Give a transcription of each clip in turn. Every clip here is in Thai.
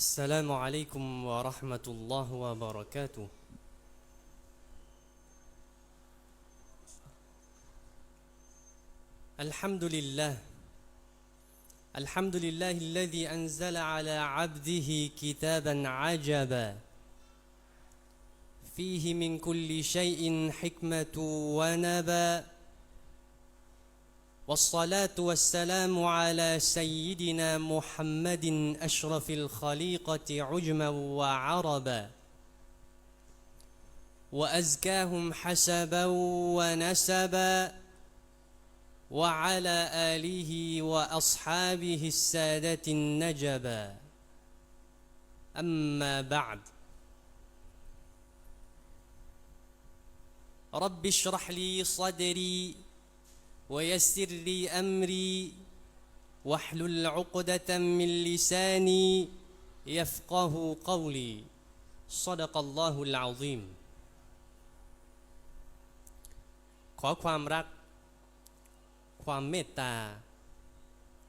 السلام عليكم ورحمة الله وبركاته. الحمد لله. الحمد لله الذي أنزل على عبده كتابا عجبا. فيه من كل شيء حكمة ونبا. والصلاة والسلام على سيدنا محمد أشرف الخليقة عجما وعربا. وأزكاهم حسبا ونسبا. وعلى آله وأصحابه السادة النجبا. أما بعد. رب اشرح لي صدري. ويسر لي أمري واحلل عقدة من لساني يفقه قولي صدق الله العظيم ขอความรัก ความเมตตา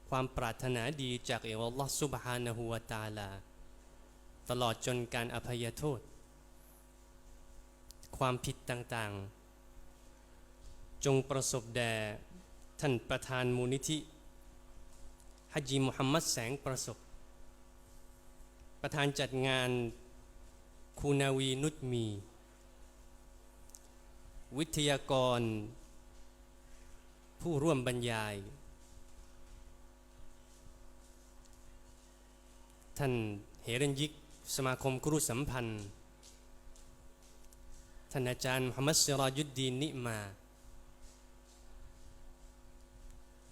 ความปรารถนาดีจากเอวัลลอฮ์ซุบฮานะฮูวะตาลา ตลอดจนการอภัยโทษ ความผิดต่างๆ จงประสบแด่ ท่านประธานมูลนิธิฮัจจีมุฮัมมัดแสงประสบ ประธานจัดงานคูนาวีนุตมี วิทยากร ผู้ร่วมบรรยาย ท่านเฮเรนยิก สมาคมครุสัมพันธ์ ท่านอาจารย์มุฮัมมัดซิรายุดดีนนิมา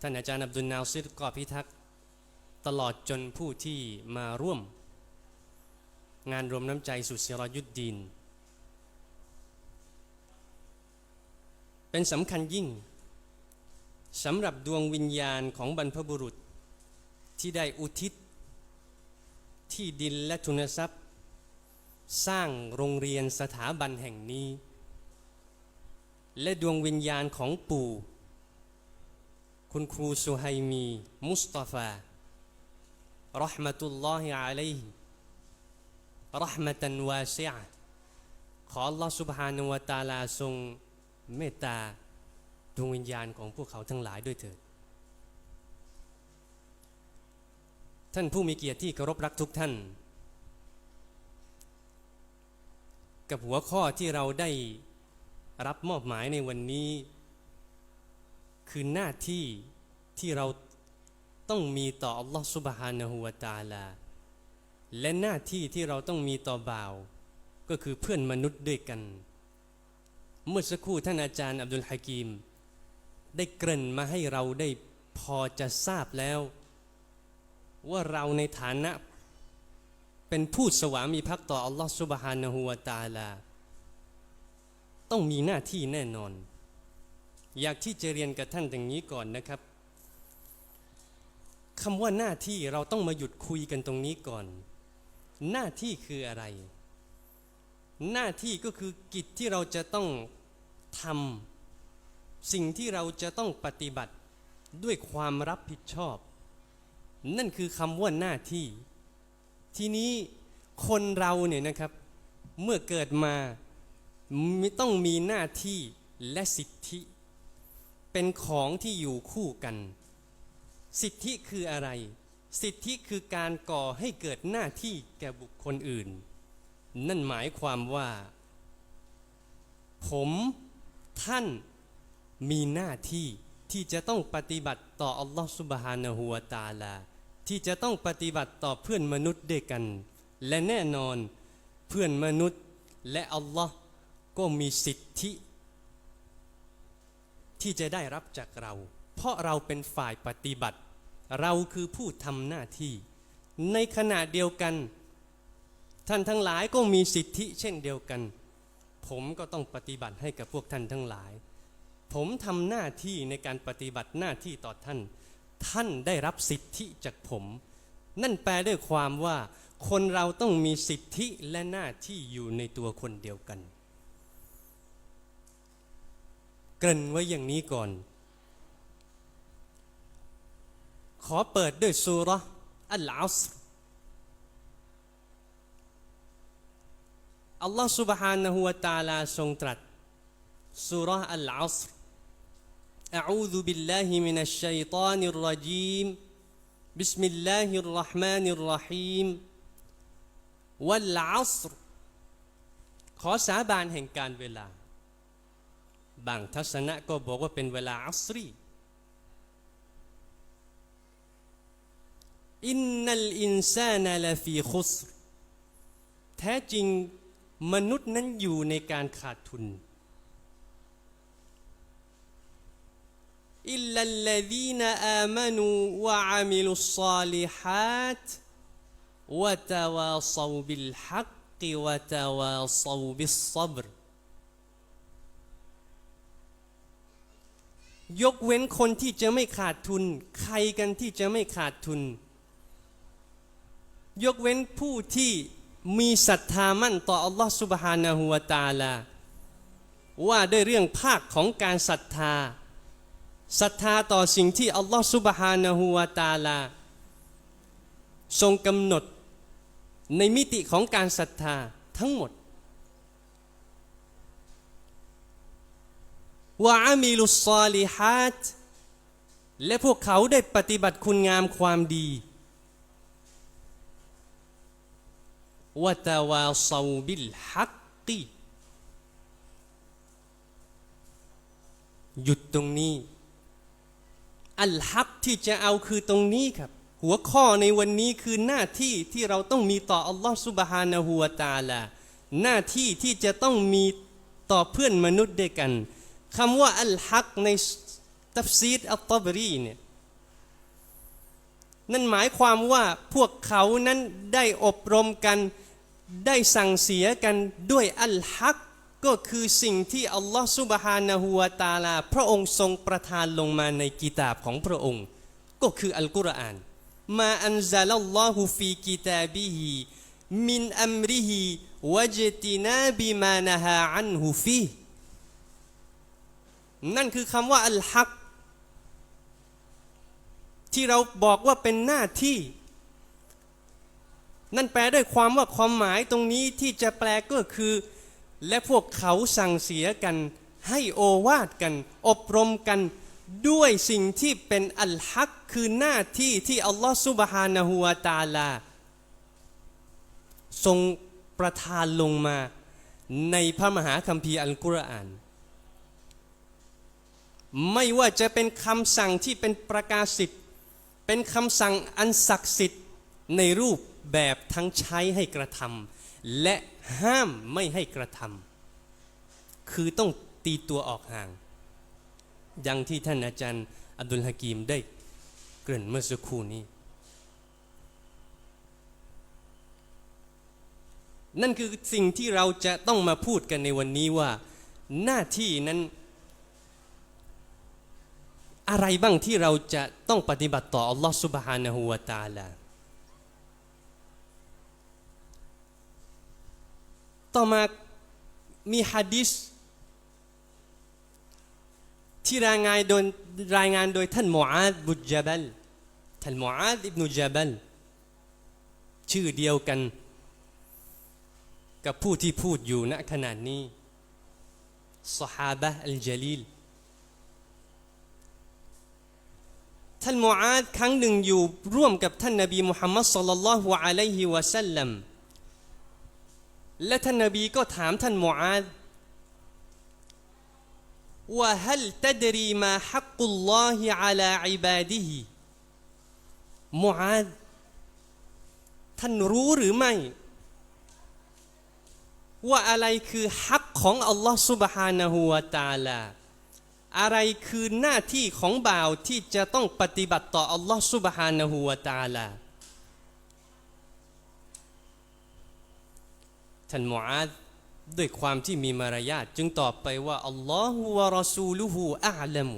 ท่านอาจารย์อับดุลนาซิรกอพิทักษ์ตลอดจนผู้ที่มาร่วม งานรวมน้ำใจสุดเสียรยุดดีนเป็นสำคัญยิ่งสำหรับดวงวิญญาณของบรรพบุรุษที่ได้อุทิศ ที่ดินและทุนทรัพย์ สร้างโรงเรียนสถาบันแห่งนี้ และดวงวิญญาณของปู่ คุณครูสุไฮมี มุสตาฟารห์มะตุลลอฮิอะลัยฮิรห์มะตันวาซิอะห์ขอ Allah سبحانه และ تعالى ทรงเมตตาดวงวิญญาณของพวกเขาทั้งหลายด้วยเถิด ท่านผู้มีเกียรติที่เคารพรักทุกท่าน กับหัวข้อที่เราได้รับมอบหมายในวันนี้ คือหน้าที่ที่เราต้องมีต่ออัลลอฮฺสุบฮานะฮูวาตาลา และหน้าที่ที่เราต้องมีต่อบ่าว ก็คือเพื่อนมนุษย์ด้วยกัน เมื่อสักครู่ท่านอาจารย์อับดุลฮะกีมได้เกริ่นมาให้เราได้พอจะทราบแล้ว ว่าเราในฐานะเป็นผู้สวามีภักดิ์ต่ออัลลอฮฺสุบฮานะฮูวาตาลา ต้องมีหน้าที่แน่นอน อยากที่จะเรียนกับท่านอย่างนี้ก่อนนะครับคำว่าหน้าที่เราต้องมาหยุดคุยกันตรงนี้ก่อน หน้าที่คืออะไร หน้าที่ก็คือกิจที่เราจะต้องทำสิ่งที่เราจะต้องปฏิบัติด้วยความรับผิดชอบ นั่นคือคำว่าหน้าที่ ทีนี้คนเราเนี่ยนะครับเมื่อเกิดมาไม่ต้องมีหน้าที่และสิทธิ เป็นของที่อยู่คู่กัน สิทธิคืออะไร สิทธิคือการก่อให้เกิดหน้าที่แก่บุคคลอื่น นั่นหมายความว่า ผมท่านมีหน้าที่ที่จะต้องปฏิบัติต่ออัลลอฮฺสุบฮานะฮูวตาลา ที่จะต้องปฏิบัติต่อเพื่อนมนุษย์ด้วยกัน และแน่นอนเพื่อนมนุษย์และอัลลอฮ์ก็มีสิทธิ ที่จะได้รับจากเรา เพราะเราเป็นฝ่ายปฏิบัติ เราคือผู้ทำหน้าที่ ในขณะเดียวกัน ท่านทั้งหลายก็มีสิทธิเช่นเดียวกัน ผมก็ต้องปฏิบัติให้กับพวกท่านทั้งหลาย ผมทำหน้าที่ในการปฏิบัติหน้าที่ต่อท่าน ท่านได้รับสิทธิจากผม นั่นแปลด้วยความว่า คนเราต้องมีสิทธิและหน้าที่อยู่ในตัวคนเดียวกัน เกริ่นไว้อย่างนี้ก่อน ขอเปิดด้วยซูเราะห์อัลอัสร อัลลอฮ์ سبحانه และ تعالى ทรงตรัสสุราะห์อัลอัศร أعوذ بالله من الشيطان الرجيم بسم الله الرحمن الرحيم والعصر ขอสาบานแห่งการเวลา บางทัศนะก็บอกว่าเป็นเวลาอัสรีอินนัลอินซานาลาฟีคุสรแท้จริงมนุษย์นั้นอยู่ในการขาดทุนอิลลัลลดีนอามานูวะอามิลุศาลิฮัตวะตาวาซาวบิลฮักกิวะตาวาซาวบิลซับร ยกเว้นคนที่จะไม่ขาดทุน ใครกันที่จะไม่ขาดทุน ยกเว้นผู้ที่มีศรัทธามั่นต่ออัลลอฮฺสุบฮานาหัวตาลา ว่าด้วยเรื่องภาคของการศรัทธาศรัทธาต่อสิ่งที่อัลลอฮฺสุบฮานาหัวตาลา ทรงกำหนดในมิติของการศรัทธาทั้งหมด วะอามิลุสซาลิฮัตและพวกเขาได้ปฏิบัติคุณงามความดีวะตาวาซาบิลฮักกีหยุดตรงนี้ อัลฮักที่จะเอาคือตรงนี้ครับ หัวข้อในวันนี้คือหน้าที่ที่เราต้องมีต่ออัลลอฮฺสุบฮานะฮูวตาลาหน้าที่ที่จะต้องมีต่อเพื่อนมนุษย์ด้วยกัน คำว่าอัลฮักในตัฟซีดอัลตบรีเนี่ยนั่นหมายความว่าพวกเขานั้นได้อบรมกันได้สั่งเสียกันด้วยอัลฮักก็คือสิ่งที่อัลลอฮฺสุบฮานะฮูวตาลา พระองค์ทรงประทานลงมาในกิตาบของพระองค์ ก็คืออัลกุรอาน มาอันซาลัลลอฮุฟีกิตาบิฮิมินอัมริฮิวจตินาบิมานะฮาอันฮุฟี นั่นคือคำว่าอัลฮัก ที่เราบอกว่าเป็นหน้าที่ นั่นแปลด้วยความว่าความหมายตรงนี้ที่จะแปลก็คือ และพวกเขาสั่งเสียกัน ให้โอวาดกัน อบรมกันด้วยสิ่งที่เป็นอัลฮักคือหน้าที่ที่อัลลอฮฺซุบฮานะฮูวาตาลา ทรงประทานลงมาในพระมหาคัมภีร์อัลกุรอาน ไม่ว่าจะเป็นคำสั่งที่เป็นประกาศสิทธิ์ เป็นคำสั่งอันศักดิ์สิทธิ์ในรูปแบบทั้งใช้ให้กระทำและห้ามไม่ให้กระทำคือต้องตีตัวออกห่างอย่างที่ท่านอาจารย์อับดุลฮะกีมได้เกริ่นเมื่อสักครู่นี้ นั่นคือสิ่งที่เราจะต้องมาพูดกันในวันนี้ว่าหน้าที่นั้น อะไรบ้างที่เราจะต้องปฏิบัติต่ออัลลอฮฺ سبحانه และ تعالى ต่อมามีฮะดิษที่รายงานโดยรายงานโดยท่านมูอาดบุจบัลท่านมูอาดอิบนุจบัลชื่อเดียวกัน กับผู้ที่พูดอยู่ณขณะนี้สหาบะอัลจลีล ท่านมูอาดครั้งหนึ่งอยู่ร่วมกับท่านนบีมุฮัมมัดสุลลัลลอฮุอะลัยฮิวะสัลลัมและท่านนบีก็ถามท่านมูอาดว่าฮัลตัดรีมาฮักกุลลอฮิอะลาอิบาดิฮิมูอาดท่านรู้หรือไม่ ว่าอะไรคือฮักของอัลลอฮ์ سبحانه และ تعالى อะไรคือหน้าที่ของบ่าวที่จะต้องปฏิบัติต่ออัลลอฮ์สุบฮานะฮูวาตาลาท่านมูอาด้วยความที่มีมารยาทจึงตอบไปว่าอัลลอฮฺวะรอซูลุฮูอาลัม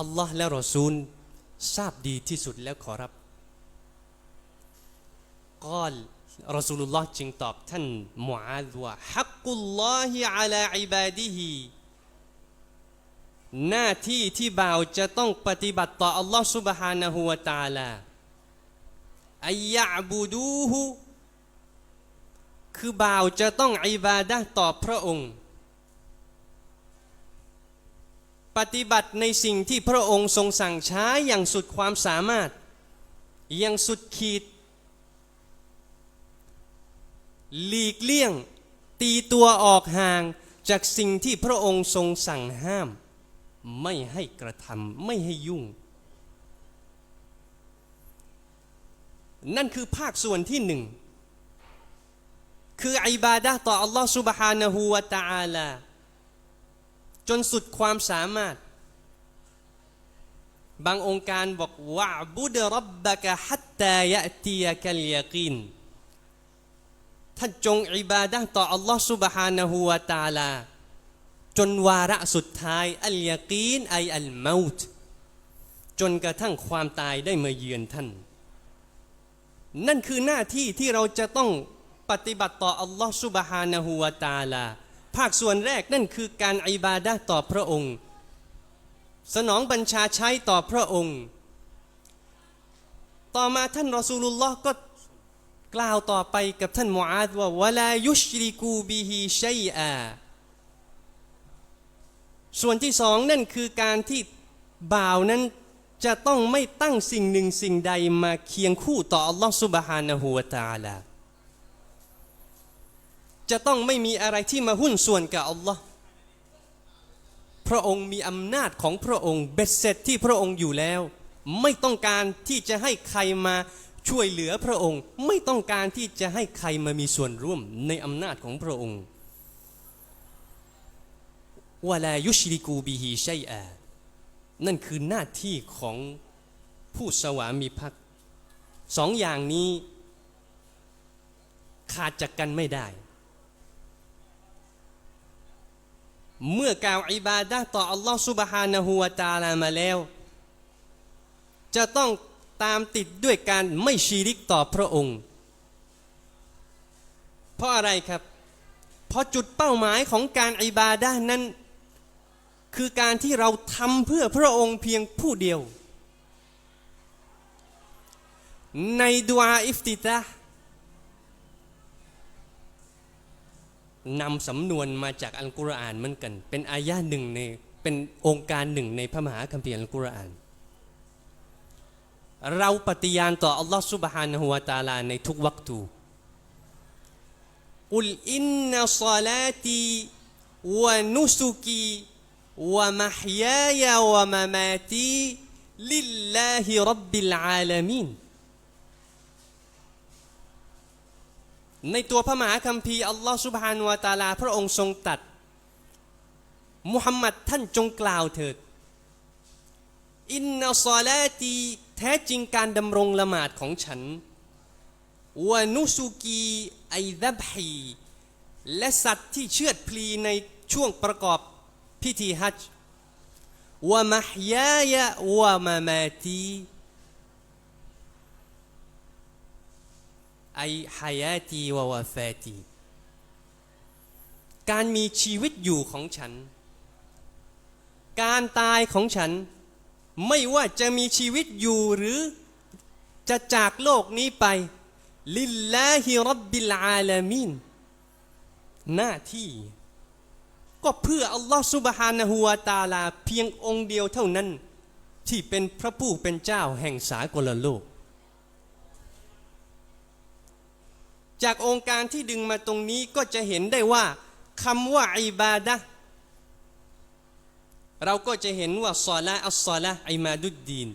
อัลลอฮ์และรอซูลทราบดีที่สุดแล้วขอรับ กอลรอซูลุลลอฮ์จึงตอบท่านมูอาดว่าฮักกุลลอฮิอะลาอิบาดิฮิหน้าที่ที่บ่าวจะต้องปฏิบัติต่ออัลลอฮ์ سبحانه และ تعالى อายะบูดูฮูคือบ่าวจะต้องอิบาดะห์ต่อพระองค์ ปฏิบัติในสิ่งที่พระองค์ทรงสั่งใช้อย่างสุดความสามารถ อย่างสุดขีด หลีกเลี่ยง ตีตัวออกห่างจากสิ่งที่พระองค์ทรงสั่งห้าม ไม่ให้กระทำไม่ให้ยุ่ง นั่นคือภาคส่วนที่หนึ่ง คืออิบาดะห์ต่ออัลลอฮ์ سبحانه และ تعالى จนสุดความสามารถ บางองค์การบอกวะบุดรับบะกะฮัตตายะตียะกัลยากีน ท่านจงอิบาดะต่ออัลลอฮ์ซุบฮานะฮูวาตาลา จนวาระสุดท้ายอัลยากีนไออัลมาตจนกระทั่งความตายได้มาเยือนท่าน นั่นคือหน้าที่ที่เราจะต้องปฏิบัติต่ออัลลอฮ์ซุบฮานะฮูวาตาลา ภาคส่วนแรกนั่นคือการอิบาดะต่อพระองค์ สนองบัญชาใช้ต่อพระองค์ ต่อมาท่านรอซูลุลลอฮ์ก็ กล่าวต่อไปกับท่านมูอาดว่าวลายุชริกูบิฮีชัยอาส่วนที่สองนั่นคือการที่บ่าวนั้นจะต้องไม่ตั้งสิ่งหนึ่งสิ่งใดมาเคียงคู่ต่ออัลลอฮ์สุบฮานะฮูวตาลาจะต้องไม่มีอะไรที่มาหุ้นส่วนกับอัลลอฮ์พระองค์มีอำนาจของพระองค์เบ็ดเสร็จที่พระองค์อยู่แล้ว ไม่ต้องการที่จะให้ใครมา ช่วยเหลือพระองค์ไม่ต้องการที่จะให้ใครมามีส่วนร่วมในอำนาจของพระองค์วลายุชริกูบีฮีชัยอานั่นคือหน้าที่ของผู้สวามีภักดิ์สองอย่างนี้ ขาดจากกันไม่ได้ เมื่อกล่าวอิบาดะต่ออัลลอฮ์สุบฮานะฮูวาตาลามาแล้ว จะต้อง ตามติดด้วยการไม่ชีริกต่อพระองค์ เพราะอะไรครับ เพราะจุดเป้าหมายของการอิบาดะห์นั้น คือการที่เราทำเพื่อพระองค์เพียงผู้เดียว ในดุอาอิฟติตาห์นำสำนวนมาจากอัลกุรอานเหมือนกัน เป็นอายะหนึ่งในเป็นองค์การหนึ่งในพระมหาคัมภีร์อัลกุรอาน เราปฏิญาณต่ออัลลอฮ์ سبحانه และ تعالى ในทุกวักตูอุลอินนัศลาตีวะนุสุกีวะมะฮยายะวะมะมาตีลิลลาฮิรับบิลอาลามีน ในตัวพระมหาคัมภีร์อัลลอฮ์สุบฮานุวะตะอาลา พระองค์ทรงตรัดมุฮัมมัดท่านจงกล่าวเถิด อินนัศลาตีแ ท้จริงการดำรงละหมาดของฉันวานุสุกีไอดับฮีและสัตว์ที่เชือดพลีในช่วงประกอบพิธีฮัจญ์วะมะฮยายะวะมะมาตีไอฮายาตีวะวะฟาตีการมีชีวิตอยู่ของฉัน การตายของฉัน ไม่ว่าจะมีชีวิตอยู่หรือจะจากโลกนี้ไป ลิลลาฮิรับบิลอาลามินหน้าที่ ก็เพื่ออัลลอฮ์สุบฮานะฮูวาตาลา เพียงองค์เดียวเท่านั้น ที่เป็นพระผู้เป็นเจ้าแห่งสากลโลก จากองค์การที่ดึงมาตรงนี้ก็จะเห็นได้ว่าคำว่าอิบาดะ เราก็จะเห็นว่าซอละอัลซอละไอมาดุดดีน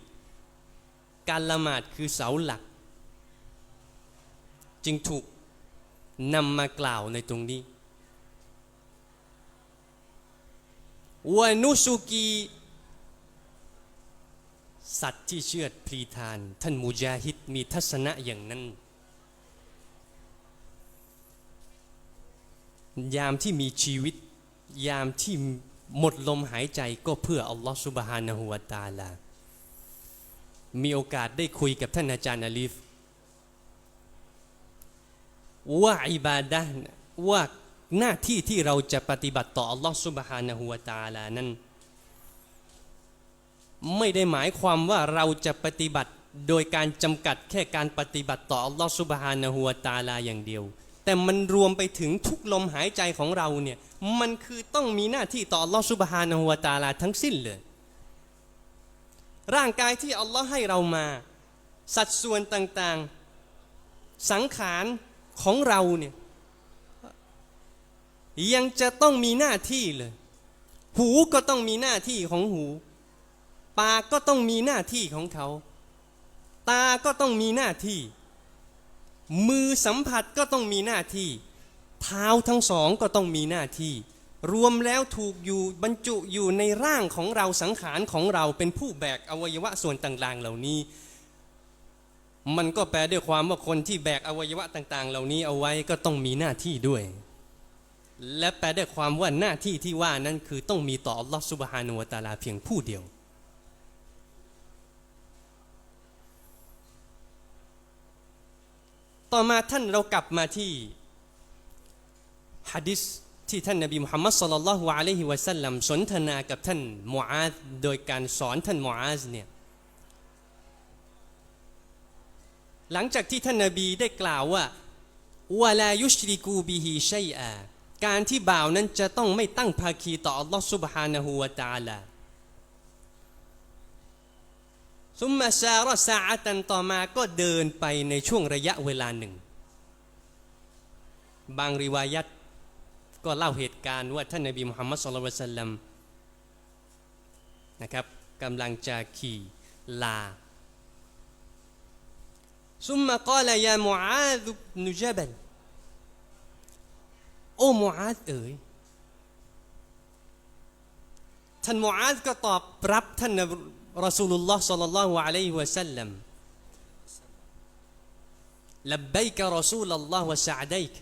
การละหมาดคือเสาหลัก จึงถูกนำมากล่าวในตรงนี้วานุสุกีสัตว์ที่เชื่อดพลีทาน ท่านมุจาฮิดมีทัศนะอย่างนั้น ยามที่มีชีวิต ยามที่ หมดลมหายใจก็เพื่ออัลลอฮ์สุบฮานะฮูวะตาลา มีโอกาสได้คุยกับท่านอาจารย์อาลีฟว่าอิบาดะห์ว่าหน้าที่ที่เราจะปฏิบัติต่ออัลลอฮ์สุบฮานะฮูวะตาลานั้นไม่ได้หมายความว่าเราจะปฏิบัติโดยการจำกัดแค่การปฏิบัติต่ออัลลอฮฺสุบฮานะฮูวตะอาลาอย่างเดียว แต่มันรวมไปถึงทุกลมหายใจของเราเนี่ยมันคือต้องมีหน้าที่ต่ออัลลอฮฺสุบฮานะฮูวตาลาทั้งสิ้นเลย ร่างกายที่อัลลอฮ์ให้เรามา สัดส่วนต่างๆ สังขารของเราเนี่ยยังจะต้องมีหน้าที่เลย หูก็ต้องมีหน้าที่ของหู ปากก็ต้องมีหน้าที่ของเขา ตาก็ต้องมีหน้าที่ มือสัมผัสก็ต้องมีหน้าที่ เท้าทั้งสองก็ต้องมีหน้าที่ รวมแล้วถูกอยู่บรรจุอยู่ในร่างของเราสังขารของเราเป็นผู้แบกอวัยวะส่วนต่างๆ เหล่านี้ มันก็แปลด้วยความว่าคนที่แบกอวัยวะต่าง ๆ เหล่านี้เอาไว้ก็ต้องมีหน้าที่ด้วย และแปลได้ความว่าหน้าที่ที่ว่านั้นคือต้องมีต่ออัลลอฮฺสุบฮานุวะตะอาลาเพียงผู้เดียว ต่อมาท่านเรากลับมาที่ฮะดิษที่ท่านนบีมุฮัมมัดสุลลัลลอฮุอะลัยฮิวะสัลลัมสนทนากับท่านมูอาซโดยการสอนท่านมูอาซเนี่ยหลังจากที่ท่านนบีได้กล่าวว่าวะลายุชริกูบิฮิชัยอาการที่บ่าวนั้นจะต้องไม่ตั้งภาคีต่ออัลลอฮ์ سبحانه และ تعالى ซุมมาซาระซาอัตันต่อมาก็เดินไปในช่วงระยะเวลาหนึ่ง บางริวายัตก็เล่าเหตุการณ์ว่าท่านนบีมุฮัมมัดสุลลัลสัลลัมนะครับกำลังจะขี่ลาซุมมากล่าวยามูอาซุบนุจบัลโอ้มูอาซเอ๋ยท่านมูอาซก็ตอบรับท่าน รอสูลุลลอฮ์ صلى الله عليه وسلم لبيك رسول الله وسعديك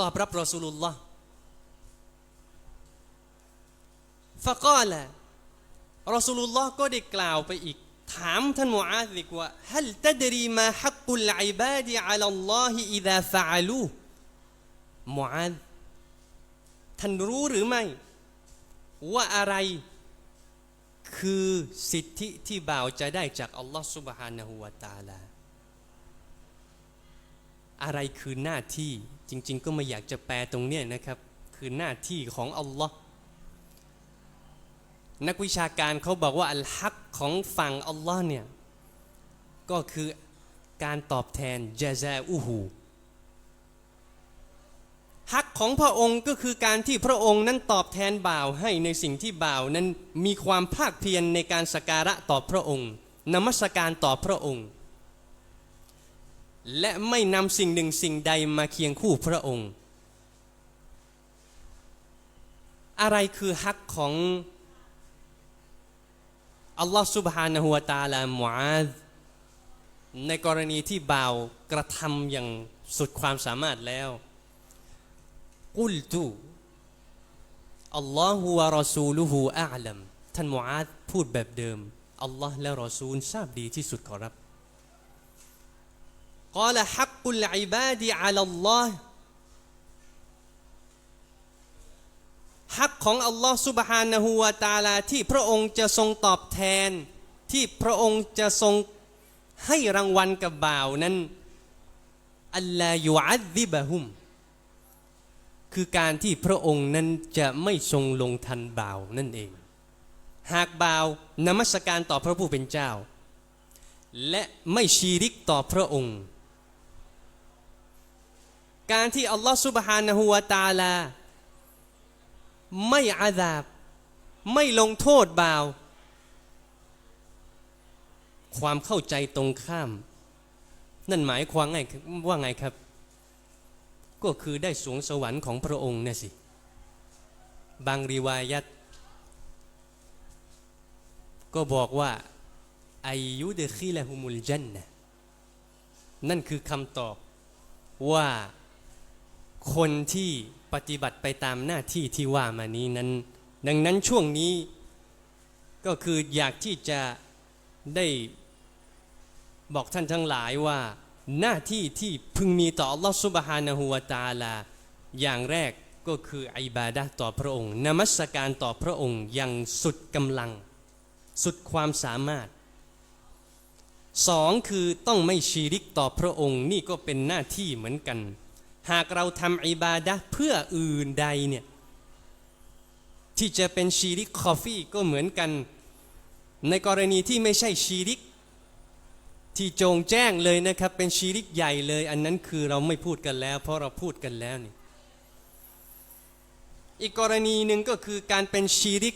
ตอบรับรอสูลุลลอฮ์ فقال รอสูลุลลอฮ์ก็ได้กล่าวไปอีก ถามท่านมูอาซอีกว่า هل تدري ما حق العباد على الله إذا فعلوه มูอาซท่านรู้หรือไม่ ว่าอะไร คือสิทธิที่บ่าวจะได้จากอัลลอฮ์สุบฮานะฮูวาตาลาอะไรคือหน้าที่จริง ๆ ก็ไม่อยากจะแปลตรงเนี้ยนะครับ คือหน้าที่ของอัลลอฮ์นักวิชาการเขาบอกว่าอัลฮักของฝั่งอัลลอฮ์เนี่ย ก็คือการตอบแทนจาซาอูฮู ฮักของพระองค์ก็คือการที่พระองค์นั้นตอบแทนบ่าวให้ในสิ่งที่บ่าวนั้นมีความภาคเพียรในการสักการะต่อพระองค์ นมัสการต่อพระองค์ และไม่นำสิ่งหนึ่งสิ่งใดมาเคียงคู่พระองค์ อะไรคือฮักของอัลลอฮฺสุบฮานะฮูวะตาลามูอาซในกรณีที่บ่าวกระทำอย่างสุดความสามารถแล้ว กุลตูอัลลอฮฺวะรอซูลุฮูอาลัมท่านมูอาดพูดแบบเดิมอัลลอฮ์และรอซูลทราบดีที่สุดขอรับกล่าวฮักกุลอิบาดีอัลลอฮ์ฮักของอัลลอฮ์สุบฮานะฮูวาตาลาที่พระองค์จะทรงตอบแทน ที่พระองค์จะทรงให้รางวัลกับบ่าวนั้นอัลลายูอัดดิบะฮุม คือการที่พระองค์นั้นจะไม่ทรงลงทันบ่าวนั่นเอง หากบ่าวนมัสการต่อพระผู้เป็นเจ้า และไม่ชีริกต่อพระองค์ การที่อัลลอฮฺสุบฮานะฮูวาตาลา ไม่อาดาบ ไม่ลงโทษบ่าว ความเข้าใจตรงข้าม นั่นหมายความไงว่าไงครับ ก็คือได้สวงสวรรค์ของพระองค์เนี่ยสิ บางรีวายัตก็บอกว่าอายุเดคีละฮุมุลจันนะนั่นคือคำตอบว่าคนที่ปฏิบัติไปตามหน้าที่ที่ว่ามานี้นั้น ดังนั้นช่วงนี้ก็คืออยากที่จะได้บอกท่านทั้งหลายว่า หน้าที่ที่พึงมีต่ออัลลอฮฺสุบฮานะฮูวาตาลา อย่างแรกก็คืออิบาดะต่อพระองค์นมัสการต่อพระองค์อย่างสุดกำลัง สุดความสามารถสองคือต้องไม่ชีริกต่อพระองค์นี่ก็เป็นหน้าที่เหมือนกัน หากเราทำอิบาดะเพื่ออื่นใดเนี่ยที่จะเป็นชีริกคอฟฟี่ก็เหมือนกัน ในกรณีที่ไม่ใช่ชีริก ที่โจงแจ้งเลยนะครับ เป็นชีริกใหญ่เลย อันนั้นคือเราไม่พูดกันแล้ว เพราะเราพูดกันแล้วนี่อีกกรณีหนึ่งก็คือการเป็นชีริก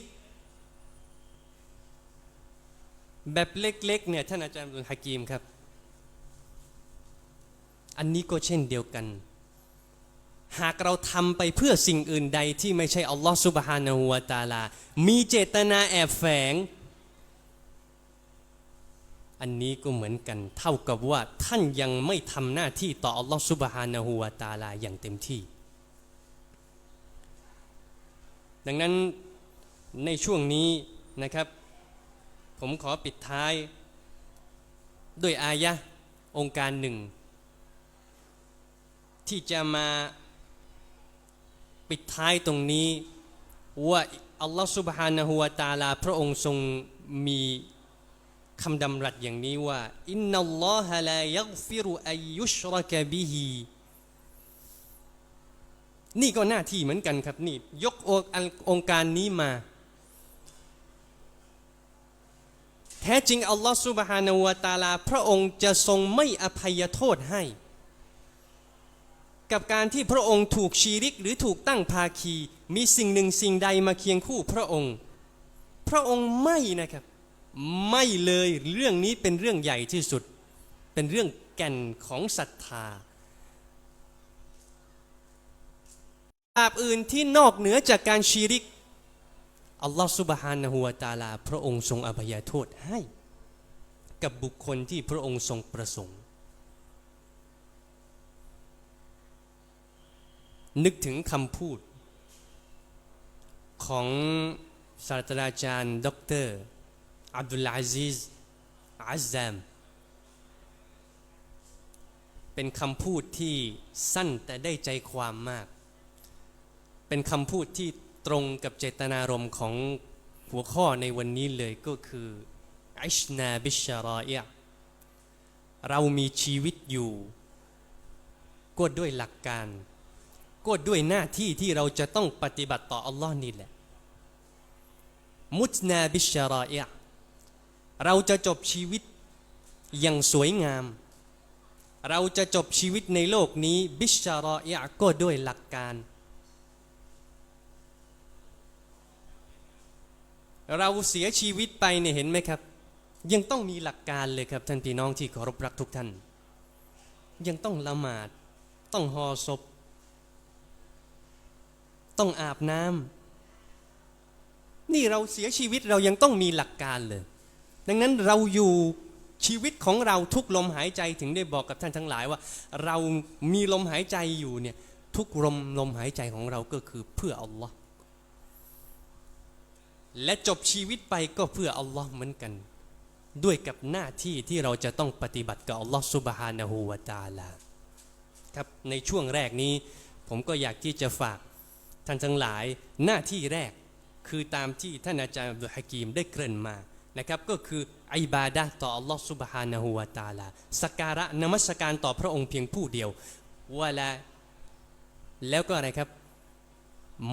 แบบเล็กๆเนี่ยท่านอาจารย์อับดุลฮากีมครับ อันนี้ก็เช่นเดียวกัน หากเราทำไปเพื่อสิ่งอื่นใดที่ไม่ใช่อัลลอฮ์ซุบฮานะฮูวตาลา มีเจตนาแอบแฝง อันนี้ก็เหมือนกันเท่ากับว่าท่านยังไม่ทำหน้าที่ต่ออัลลอฮ์ซุบฮานะฮูวาตาลาอย่างเต็มที่ ดังนั้นในช่วงนี้นะครับ ผมขอปิดท้าย ด้วยอายะห์องค์การหนึ่ง ที่จะมาปิดท้ายตรงนี้ว่าอัลลอฮฺสุบฮานะฮูวาตาลา พระองค์ทรงมี คำดำรัสอย่างนี้ว่าอินนัลลอฮะลายักฟิรุอายุชรกะบิฮีนี่ก็หน้าที่เหมือนกันครับนี่ ยกองค์การนี้มา แท้จริง อัลลอฮฺสุบฮานาละตาลา พระองค์จะทรงไม่อภัยโทษให้ กับการที่พระองค์ถูกชีริกหรือถูกตั้งภาคี มีสิ่งหนึ่งสิ่งใดมาเคียงคู่พระองค์ พระองค์ไม่นะครับ ไม่เลยเรื่องนี้เป็นเรื่องใหญ่ที่สุด เป็นเรื่องแก่นของศรัทธาบาปอื่นที่นอกเหนือจากการชีริกอัลลอฮฺสุบฮานะฮูวาตาลา พระองค์ทรงอภัยโทษให้ กับบุคคลที่พระองค์ทรงประสงค์ นึกถึงคำพูด ของศาสตราจารย์ด็อกเตอร์ อับดุลอาซิซอัซซามเป็นคำพูดที่สั้นแต่ได้ใจความมาก เป็นคำพูดที่ตรงกับเจตนารมณ์ของหัวข้อในวันนี้เลยก็คืออิชนาบิชารอเอะเรามีชีวิตอยู่ ก็ด้วยหลักการ ก็ด้วยหน้าที่ที่เราจะต้องปฏิบัติต่ออัลลอฮ์นี่แหละ มุตนาบิชารอเอะ เราจะจบชีวิตอย่างสวยงาม เราจะจบชีวิตในโลกนี้บิชารอเอะก็ด้วยหลักการ เราเสียชีวิตไปเนี่ยเห็นไหมครับ ยังต้องมีหลักการเลยครับท่านพี่น้องที่เคารพรักทุกท่าน ยังต้องละหมาด ต้องห่อศพ ต้องอาบน้ำนี่เราเสียชีวิตเรายังต้องมีหลักการเลย ดังนั้นเราอยู่ชีวิตของเราทุกลมหายใจถึงได้บอกกับท่านทั้งหลายว่า เรามีลมหายใจอยู่เนี่ยทุกลมลมหายใจของเราก็คือเพื่ออัลลอฮ์และจบชีวิตไปก็เพื่ออัลลอฮ์เหมือนกัน ด้วยกับหน้าที่ที่เราจะต้องปฏิบัติกับอัลลอฮ์สุบฮานะฮูวาตาลาครับในช่วงแรกนี้ ผมก็อยากที่จะฝากท่านทั้งหลายหน้าที่แรกคือตามที่ท่านอาจารย์อับดุลฮะกีมได้เกริ่นมา นะครับก็คืออิบาดะต่ออัลลอฮ์สุบฮานะฮูวาตาลาสักการะนมัสการต่อพระองค์เพียงผู้เดียววะละแล้วก็อะไรครับ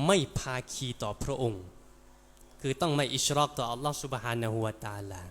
ไม่พาคีต่อพระองค์คือต้องไม่อิชรอกต่ออัลลอฮ์ سبحانه และ تعالى